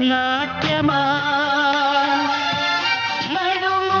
నాట్యమా? నడుము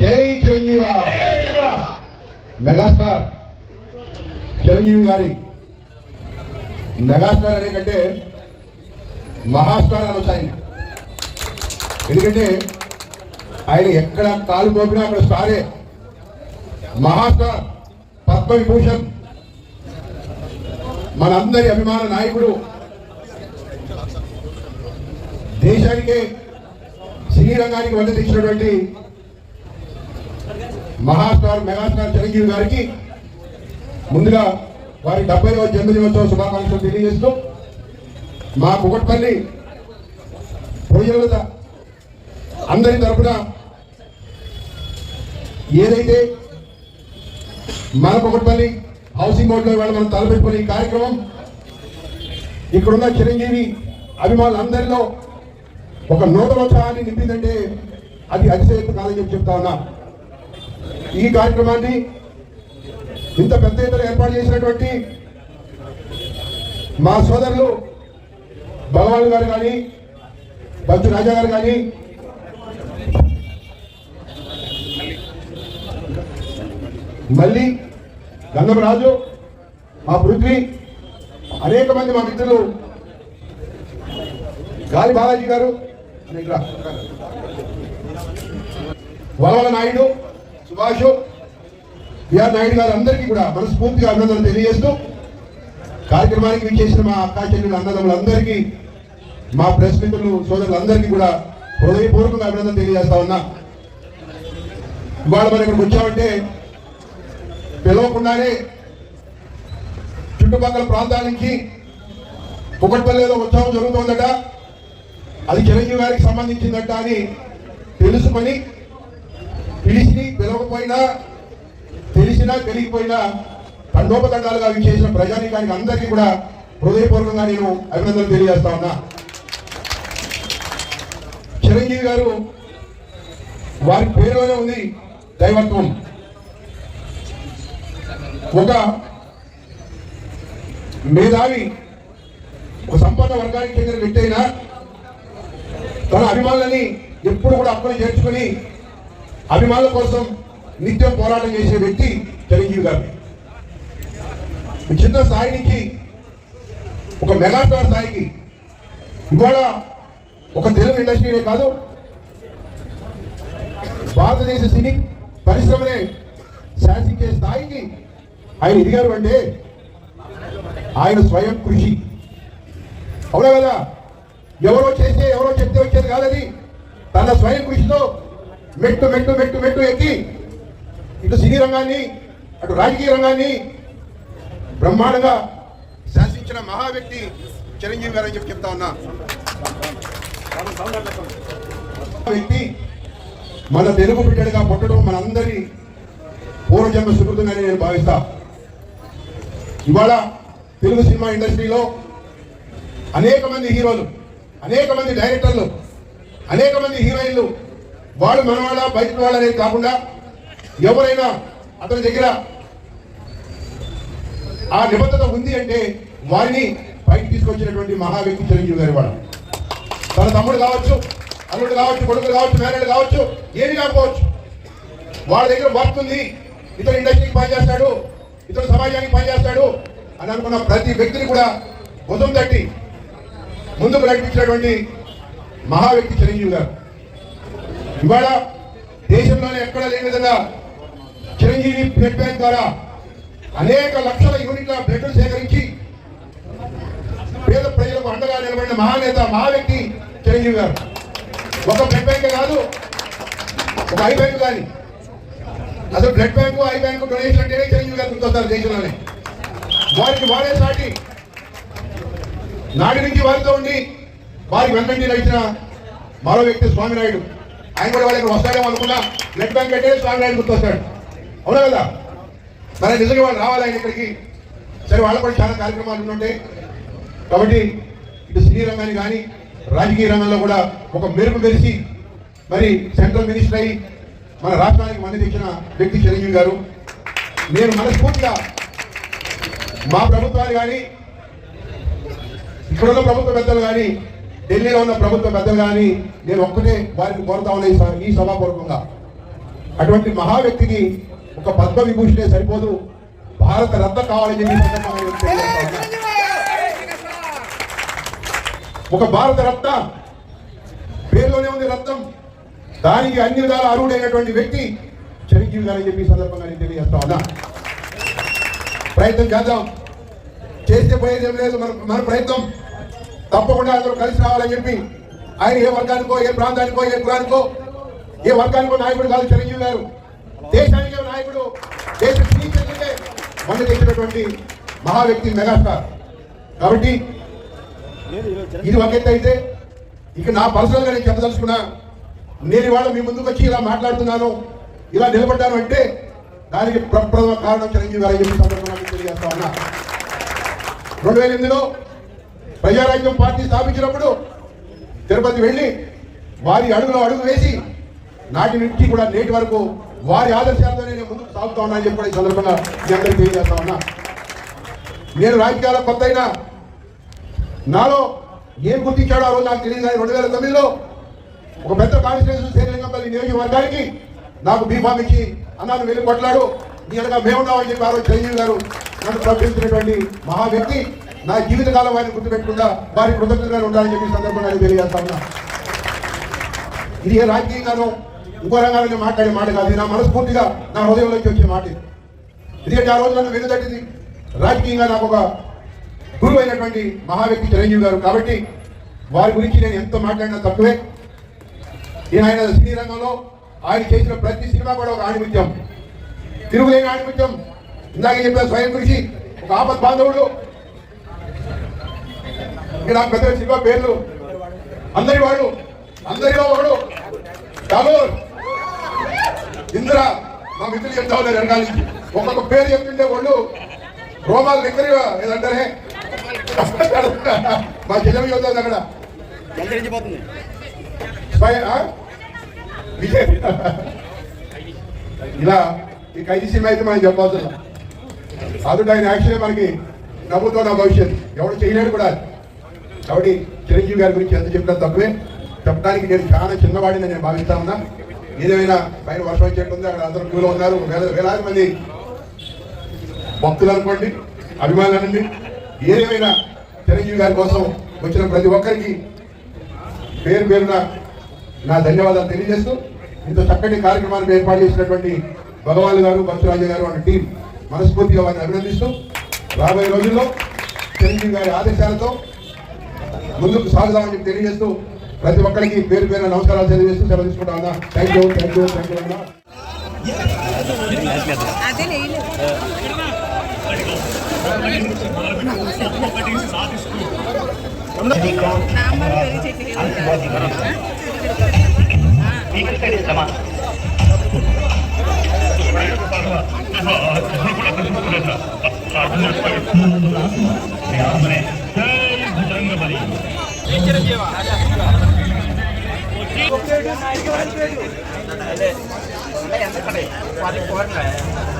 జై చిరంజీవి మెగాస్టార్ చిరంజీవి గారి మెగాస్టార్ అనే కంటే మహాస్టార్ అని వచ్చాయి ఎందుకంటే ఆయన ఎక్కడ కాలు పోపినా అక్కడ స్టారే మహాస్టార్ పద్మవిభూషణ్ మనందరి అభిమాన నాయకుడు దేశానికే సినీ రంగానికి వంద తెచ్చినటువంటి మహాస్టార్ మెగాస్టార్ చిరంజీవి గారికి ముందుగా వారి డెబ్బైవ జన్మదినోత్సవ శుభాకాంక్షలు తెలియజేస్తూ మా కుకట్పల్లి ప్రజల అందరి తరపున ఏదైతే మన కుకట్పల్లి హౌసింగ్ బోర్డులో ఇవాళ మనం తలపెట్టుకునే ఈ కార్యక్రమం ఇక్కడున్న చిరంజీవి అభిమానులందరిలో ఒక నూతనోత్సాహాన్ని నింపిందంటే అది అతిశయక్తి కాదని చెప్పి చెప్తా ఉన్నా. ఈ కార్యక్రమాన్ని ఇంత పెద్ద ఎత్తున ఏర్పాటు చేసినటువంటి మా సోదరులు భగవాన్ గారు కానీ బంచు రాజా గారు కానీ మళ్ళీ గంధం రాజు మా పృథ్వీ అనేక మంది మా మిత్రులు గాలి బాలాజీ గారు ఇక్కడ. వలవల నాయుడు సుభాష్ బిఆర్ నాయుడు గారు అందరికీ కూడా మనస్ఫూర్తిగా అభినందనలు తెలియజేస్తూ కార్యక్రమానికి విచ్చేసిన మా అక్కా చెల్లెలు అన్నదమ్ములందరికీ మా ప్రెస్ మిత్రులు సోదరులందరికీ కూడా హృదయపూర్వకంగా అభినందనలు తెలియజేస్తా ఉన్నా. ఇవాళ మనం ఇక్కడికి వచ్చామంటే పిలవకుండానే చుట్టుపక్కల ప్రాంతాల నుంచి కుకట్పల్లిలో ఉత్సవం జరుగుతోందట. అది చిరంజీవి గారికి సంబంధించిందట అని తెలుసుకొని పిలిచి పిలవకపోయినా తెలిసినా తెలియకపోయినా తండోపతండాలుగా అవి చేసిన ప్రజానీకానికి అందరికీ కూడా హృదయపూర్వకంగా నేను అభినందనలు తెలియజేస్తా ఉన్నా. చిరంజీవి గారు వారి పేరులోనే ఉంది దైవత్వం. ఒక మేధావి ఒక సంపన్న వర్గానికి చెందిన వ్యక్తి అయినా తన అభిమానులని ఎప్పుడు కూడా అక్కడ చేర్చుకొని అభిమానుల కోసం నిత్యం పోరాటం చేసే వ్యక్తి చిరంజీవి గారు. చిన్న స్థాయి ఒక మెగాస్టార్ స్థాయికి ఇవాళ ఒక తెలుగు ఇండస్ట్రీనే కాదు భారతదేశ సినీ పరిశ్రమనే శాసించే స్థాయికి ఆయన ఎదిగారు అంటే ఆయన స్వయం కృషి. అవునా కదా? ఎవరో చేస్తే ఎవరో చెప్తే వచ్చేది కాదని తన స్వయం కృషితో మెట్టు మెట్టు మెట్టు మెట్టు ఎక్కి ఇటు సినీ రంగాన్ని అటు రాజకీయ రంగాన్ని బ్రహ్మాండంగా శాసించిన మహా వ్యక్తి చిరంజీవి గారు అని చెప్పి చెప్తా ఉన్నా. వ్యక్తి మన తెలుగు బిడ్డడిగా పుట్టడం మనందరి పూర్వజన్మ సుకృతంగానే నేను భావిస్తా. ఇవాళ తెలుగు సినిమా ఇండస్ట్రీలో అనేక మంది హీరోలు అనేక మంది డైరెక్టర్లు అనేక మంది హీరోయిన్లు వాళ్ళు మనవాడ బయట వాళ్ళ అనేది కాకుండా ఎవరైనా అతని దగ్గర ఆ నిబద్ధత ఉంది అంటే వారిని పైకి తీసుకొచ్చినటువంటి మహా వ్యక్తి చిరంజీవి గారి వాడు. తన తమ్ముడు కావచ్చు అల్లుడు కావచ్చు కొడుకు కావచ్చు మేనడు కావచ్చు ఏది కాకపోవచ్చు. వాళ్ళ దగ్గర వర్క్ ఉంది ఇతను ఇండస్ట్రీకి పనిచేస్తాడు ఇతను సమాజానికి పనిచేస్తాడు అని అనుకున్న ప్రతి వ్యక్తిని కూడా భుజం తట్టి ముందుకు నడిపించినటువంటి మహా వ్యక్తి చిరంజీవి గారు. ఇవాళ దేశంలోనే ఎక్కడా లేని విధంగా చిరంజీవి బ్లడ్ బ్యాంక్ ద్వారా అనేక లక్షల యూనిట్ల బ్లడ్ సేకరించి పేద ప్రజలకు అండగా నిలబడిన మహానేత మహా వ్యక్తి చిరంజీవి గారు. ఒక బ్లడ్ బ్యాంక్ కాదు ఒక ఐ బ్యాంకు కానీ. అసలు blood bank eye bank donation అంటేనే చిరంజీవి గారు గుర్తొస్తారు దేశంలోనే. వారికి వారే సాటి. నాటి నుంచి వారితో ఉండి వారికి వెంటనే నడిచిన మరో వ్యక్తి స్వామినాయుడు. ఆయన కూడా వాళ్ళకి వస్తాడేమో అనుకున్నా బ్లడ్ బ్యాంక్ అంటే ఆయన గుర్తొస్తాడు. అవునా కదా? మరి నిజంగా వాళ్ళు రావాలి ఆయన ఇక్కడికి. సరే వాళ్ళ కూడా చాలా కార్యక్రమాలు ఉంటాయి కాబట్టి ఇటు సినీ రంగాన్ని కానీ రాజకీయ రంగంలో కూడా ఒక మెరుపు మెరిసి మరి సెంట్రల్ మినిస్టర్ అయ్యి మన రాష్ట్రానికి మంది తెచ్చిన వ్యక్తి చిరంజీవి గారు. నేను మనస్ఫూర్తిగా మా ప్రభుత్వాలు కానీ ఇక్కడున్న ప్రభుత్వ పెద్దలు కానీ ఢిల్లీలో ఉన్న ప్రభుత్వ పెద్దలు కానీ నేను ఒక్కటే వారిని కోరుతా ఉన్నా ఈ సభ- సభాపూర్వకంగా. అటువంటి మహా వ్యక్తికి ఒక పద్మ విభూషణే సరిపోదు. భారత రత్న కావాలని చెప్పి ఒక భారత రత్న పేరులోనే ఉంది రత్నం. దానికి అన్ని విధాల అరువుడైనటువంటి వ్యక్తి చిరంజీవి గారని చెప్పి సందర్భంగా నేను తెలియజేస్తా ఉన్నా. ప్రయత్నం చేద్దాం. చేస్తే పోయేది ఏం లేదు మన మన ప్రయత్నం. తప్పకుండా అందరూ కలిసి రావాలని చెప్పి ఆయన ఏ వర్గానికో ఏ ప్రాంతానికో ఏ కులానికో ఏ వర్గానికో నాయకుడు కాదు చిరంజీవి గారు. దేశానికే నాయకుడు దేశ శ్రీచంద్రుడే మన తెచ్చినటువంటి మహా వ్యక్తి మెగాస్టార్. కాబట్టి ఇది ఒక అయితే ఇక నా పర్సనల్గా నేను చెప్పదలుచుకున్నా నేను ఇవాళ మీ ముందుకు వచ్చి ఇలా మాట్లాడుతున్నాను ఇలా నిలబడ్డాను అంటే దానికి ప్రప్రథమ కారణం చిరంజీవి గారు చెప్పి సందర్భంగా తెలియజేస్తా ఉన్నా. రెండు వేల ఎనిమిదిలో ప్రజారాజ్యం పార్టీ స్థాపించినప్పుడు తిరుపతి వెళ్ళి వారి అడుగులో అడుగు వేసి నాటి నుంచి కూడా నేటి వరకు వారి ఆదర్శాలతోనే నేను ముందుకు సాగుతా ఉన్నా అని చెప్పి ఈ సందర్భంగా మీ అందరికీ తెలియజేస్తా ఉన్నా. నేను రాజకీయాల కొత్త అయినా నాలో ఏం గుర్తించాడో ఆ రోజు నాకు తెలియదు కానీ రెండు వేల తొమ్మిదిలో ఒక పెద్ద కాన్స్టిట్యూషన్ శ్రీరంగంపల్లి నియోజకవర్గానికి నాకు బీఫామ్ ఇచ్చి అన్నాను వెళ్ళి కొట్లాడు నీ అనగా మేమున్నామని చెప్పి ఆ రోజు చిరంజీవి గారు నన్ను పంపించినటువంటి మహా వ్యక్తి. నా జీవితకాలం వారిని గుర్తుపెట్టకుండా వారి కృతజ్ఞతగా ఉండాలని చెప్పి సందర్భంగా నేను తెలియజేస్తా ఉన్నా. ఇది ఏ రాజకీయంగానో ఇంకో రంగాల్లో మాట్లాడే మాట కాదు. ఇది నా మనస్ఫూర్తిగా నా హృదయంలోకి వచ్చే మాట ఇది. ఎందుకంటే ఆ రోజు నన్ను వెనుదట్టింది రాజకీయంగా నాకు ఒక గురువు అయినటువంటి మహా వ్యక్తి చిరంజీవి గారు. కాబట్టి వారి గురించి నేను ఎంతో మాట్లాడినా తక్కువే. నేను ఆయన సినీ రంగంలో ఆయన చేసిన ప్రతి సినిమా కూడా ఒక ఆణిముత్యం తిరుగులేని ఆణిముత్యం ఇందాక చెప్పిన స్వయం కృషి ఒక ఆపద్ బాంధవుడు ఇంకా నాకు పెద్ద పేర్లు. అందరి వాడు అందరిలో ఒకడు. టాగోర్ ఇందిర మా మిత్రులు చెప్తా ఉన్నారు వెనకాల నుంచి. ఒక్కొక్క పేరు చెప్తుంటే వాళ్ళు రోమాలు దగ్గర ఏదంటారే? మా చెల్లెమి అవుతుంది అక్కడ. ఇలా ఈ ఖైదీ సినిమా అయితే మనం చెప్పాల్సిన. అదుడు ఆయన యాక్చువల్లీ మనకి నవ్వుతో నా భవిష్యత్ ఎవడు చేయలేడు కూడా. కాబట్టి చిరంజీవి గారి గురించి ఎంత చెప్పినా తక్కువే. చెప్పడానికి నేను చాలా చిన్నవాడిని నేను భావిస్తా ఉన్నా. ఏదేమైనా పైన వర్షం వచ్చేట్టుంది అక్కడ అందరూ క్యూలో ఉన్నారు. వేలాది మంది భక్తులు అనుకోండి అభిమానులు ఏదేమైనా చిరంజీవి గారి కోసం వచ్చిన ప్రతి ఒక్కరికి పేరు పేరున నా ధన్యవాదాలు తెలియజేస్తూ ఇంత చక్కటి కార్యక్రమానికి ఏర్పాటు చేసినటువంటి భగవాన్ గారు బస్సురాజు గారు అనే టీం మనస్ఫూర్తిగా వారిని అభినందిస్తూ రాబోయే రోజుల్లో చిరంజీవి గారి ఆదేశాలతో ముందుకు సాగుదామని చెప్పి తెలియజేస్తూ ప్రతి ఒక్కరికి పేరు పేరు నమస్కారాలు తెలియజేస్తూ సెలవు తీసుకుంటా ఉన్నా thank you thank you thank you అన్నా. అదే లేదు నాంబర్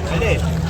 పెళ్లి చెట్టుకి బాబు